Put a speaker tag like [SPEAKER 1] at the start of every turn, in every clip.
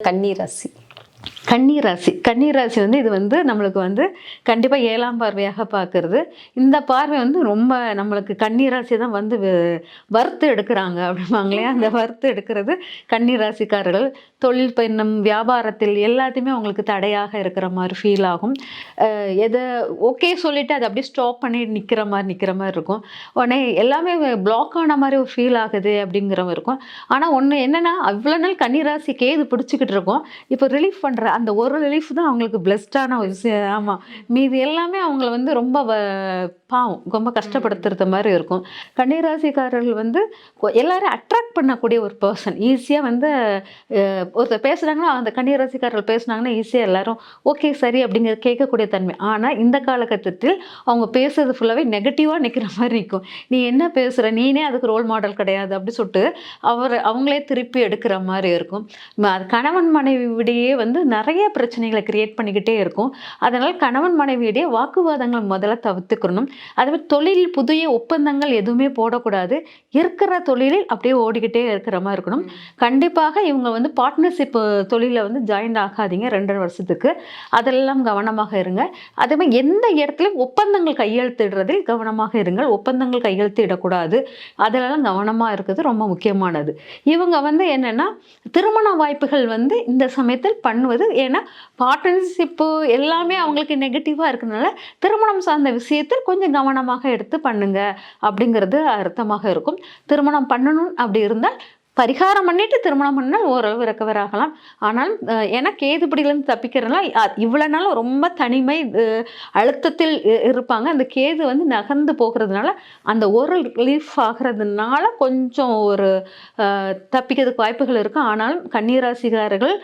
[SPEAKER 1] கன்னி ராசி
[SPEAKER 2] கன்னி ராசி கன்னி ராசி வந்து இது வந்து நம்மளுக்கு வந்து கண்டிப்பாக ஏழாம் பார்வையாக பார்க்கறது. இந்த பார்வை வந்து ரொம்ப நம்மளுக்கு கன்னி ராசி தான் வந்து வறுத்து எடுக்கிறாங்க அப்படிம்பாங்க இல்லையா? அந்த வறுத்து எடுக்கிறது கன்னி ராசிக்காரர்கள் தொழில் பயணம் வியாபாரத்தில் எல்லாத்தையுமே அவங்களுக்கு தடையாக இருக்கிற மாதிரி ஃபீல் ஆகும். எதை ஓகே சொல்லிட்டு அதை அப்படியே ஸ்டாப் பண்ணி நிற்கிற மாதிரி நிற்கிற மாதிரி இருக்கும். உடனே எல்லாமே பிளாக் ஆன மாதிரி ஒரு ஃபீல் ஆகுது அப்படிங்கிற மாதிரி இருக்கும். ஆனால் ஒன்று என்னென்னா அவ்வளோ நாள் கன்னிராசி இது பிடிச்சிக்கிட்டு இருக்கோம். இப்போ ரிலீஃப் பண்ணுற அந்த ஒரு ரிலீஃப் தான் அவங்களுக்கு பெஸ்ட்டான ஒரு விஷயம். ஆமாம் மீதி எல்லாமே அவங்கள வந்து ரொம்ப வ- பாவம். ரொம்ப கஷ்டப்படுத்துறது மாதிரி இருக்கும். கன்னிராசிக்காரர்கள் வந்து எல்லாரும் அட்ராக்ட் பண்ணக்கூடிய ஒரு பர்சன் ஈஸியாக வந்து ஒருத்தர் பேசுனாங்கன்னா அந்த கன்னிராசிக்காரர்கள் பேசுனாங்கன்னா ஈஸியாக எல்லாரும் ஓகே சரி அப்படிங்கிறது கேட்கக்கூடிய தன்மை. ஆனால் இந்த காலகட்டத்தில் அவங்க பேசுறது ஃபுல்லாகவே நெகட்டிவாக நிற்கிற மாதிரி இருக்கும். நீ என்ன பேசுகிற நீனே அதுக்கு ரோல் மாடல் கிடையாது அப்படி சொல்லிட்டு அவர் அவங்களே திருப்பி எடுக்கிற மாதிரி இருக்கும். கணவன் அது கணவன் மனைவியிடையே வந்து நிறைய பிரச்சனைகளை கிரியேட் பண்ணிக்கிட்டே இருக்கும். அதனால் கணவன் மனைவியிடையே வாக்குவாதங்கள் முதல்ல தவிர்த்துக்கணும். அதே மாதிரி தொழில் புதிய ஒப்பந்தங்கள் எதுவுமே போடக்கூடாது. இருக்கிற தொழிலில் அப்படியே ஓடிக்கிட்டே இருக்கிற மாதிரி இருக்கணும். கண்டிப்பாக இவங்க வந்து பார்ட்னர்ஷிப் தொழிலில் வந்து ஜாயின் ஆகாதீங்க ரெண்டரை வருஷத்துக்கு. அதெல்லாம் கவனமாக இருங்க. அதே மாதிரி எந்த இடத்துலையும் ஒப்பந்தங்கள் கையெழுத்திடுறதில் கவனமாக இருங்கள். ஒப்பந்தங்கள் கையெழுத்திடக்கூடாது. அதிலெல்லாம் கவனமாக இருக்கிறது ரொம்ப முக்கியமானது. இவங்க வந்து என்னென்னா திருமண வாய்ப்புகள் வந்து இந்த சமயத்தில் பண்ணுவது ஏன்னா பார்ட்னர்ஷிப்பு எல்லாமே அவங்களுக்கு நெகட்டிவாக இருக்கிறதுனால திருமணம் சார்ந்த விஷயத்தில் கொஞ்சம் கவனமாக எடுத்து பண்ணுங்க அப்படிங்கிறது அர்த்தமாக இருக்கும். திருமணம் பண்ணணும் அப்படி இருந்தால் பரிகாரம் பண்ணிட்டு திருமணம் பண்ணால் ஓரளவு ரெக்கவர் ஆகலாம் ஆனால் ஏன்னா கேதுபடியிலேருந்து தப்பிக்கிறதுனால இவ்வளோ இவ்வளவு நாள் ரொம்ப தனிமை அழுத்தத்தில் இருப்பாங்க. அந்த கேது வந்து நகர்ந்து போகிறதுனால அந்த ஒரு ரிலீஃப் ஆகிறதுனால கொஞ்சம் ஒரு தப்பிக்கிறதுக்கு வாய்ப்புகள் இருக்கும். ஆனாலும் கன்னிராசிகாரர்கள்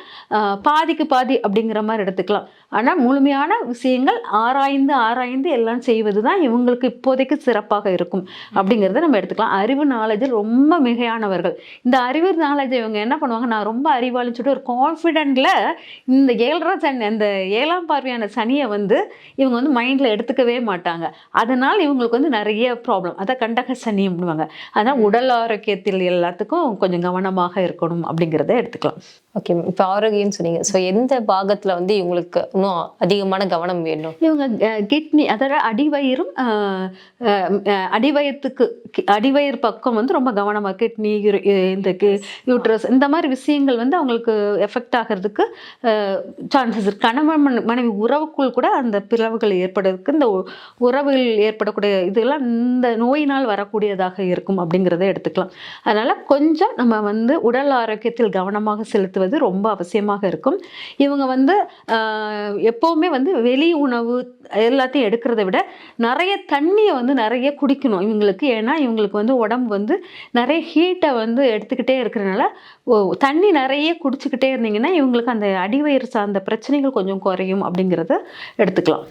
[SPEAKER 2] பாதிக்கு பாதி அப்படிங்கிற மாதிரி எடுத்துக்கலாம். ஆனால் முழுமையான விஷயங்கள் ஆராய்ந்து ஆராய்ந்து எல்லாம் செய்வது தான் இவங்களுக்கு இப்போதைக்கு சிறப்பாக இருக்கும். அப்படிங்கிறத நம்ம எடுத்துக்கலாம். அறிவு நாலேஜில் ரொம்ப மிகையானவர்கள். இந்த அறிவு நாலேஜ் இவங்க என்ன பண்ணுவாங்க? நான் ரொம்ப அறிவாளின்னு சொல்லிட்டு ஒரு கான்ஃபிடென்ட்ல இந்த ஏழரை சனி அந்த ஏழாம் பார்வையான சனியை வந்து இவங்க வந்து மைண்டில் எடுத்துக்கவே மாட்டாங்க. அதனால் இவங்களுக்கு வந்து நிறைய ப்ராப்ளம் அதான் கண்டக சனி அப்படிவாங்க அதனால் உடல் ஆரோக்கியத்தில் எல்லாத்துக்கும் கொஞ்சம் கவனமாக இருக்கணும் அப்படிங்கிறத எடுத்துக்கலாம்.
[SPEAKER 1] ஓகே இப்போ ஆரோக்கியம்னு சொன்னீங்க. ஸோ எந்த பாகத்துல வந்து இவங்களுக்கு இன்னும் அதிகமான கவனம் வேணும்
[SPEAKER 2] இவங்க கிட்னி அதாவது அடிவயிறும் அடிவயத்துக்கு அடிவயிறு பக்கம் வந்து ரொம்ப கவனமாக கிட்னி இந்த யூட்ரஸ் இந்த மாதிரி விஷயங்கள் வந்து அவங்களுக்கு எஃபெக்ட் ஆகிறதுக்கு சான்சஸ் இருக்கு. கணவன் மன- மனைவி உறவுக்குள் கூட அந்த பிளவுகள் ஏற்படுறதுக்கு இந்த உறவில் ஏற்படக்கூடிய இதெல்லாம் இந்த நோயினால் வரக்கூடியதாக இருக்கும் அப்படிங்கிறத எடுத்துக்கலாம். அதனால் கொஞ்சம் நம்ம வந்து உடல் ஆரோக்கியத்தில் கவனமாக செலுத்துவது ரொம்ப அவசியமாக இருக்கும். இவங்க வந்து எப்போவுமே வந்து வெளி உணவு எல்லாத்தையும் எடுக்கிறத விட நிறைய தண்ணியை வந்து நிறைய குடிக்கணும் இவங்களுக்கு. ஏன்னா இவங்களுக்கு வந்து உடம்பு வந்து நிறைய ஹீட்டை வந்து எடுத்துக்கிட்டே இருக்கிறனால தண்ணி நிறைய குடிச்சுக்கிட்டே இருந்தீங்கன்னா இவங்களுக்கு அந்த அடிவயிறு சார்ந்த பிரச்சனைகள் கொஞ்சம் குறையும் அப்படிங்கிறத எடுத்துக்கலாம்.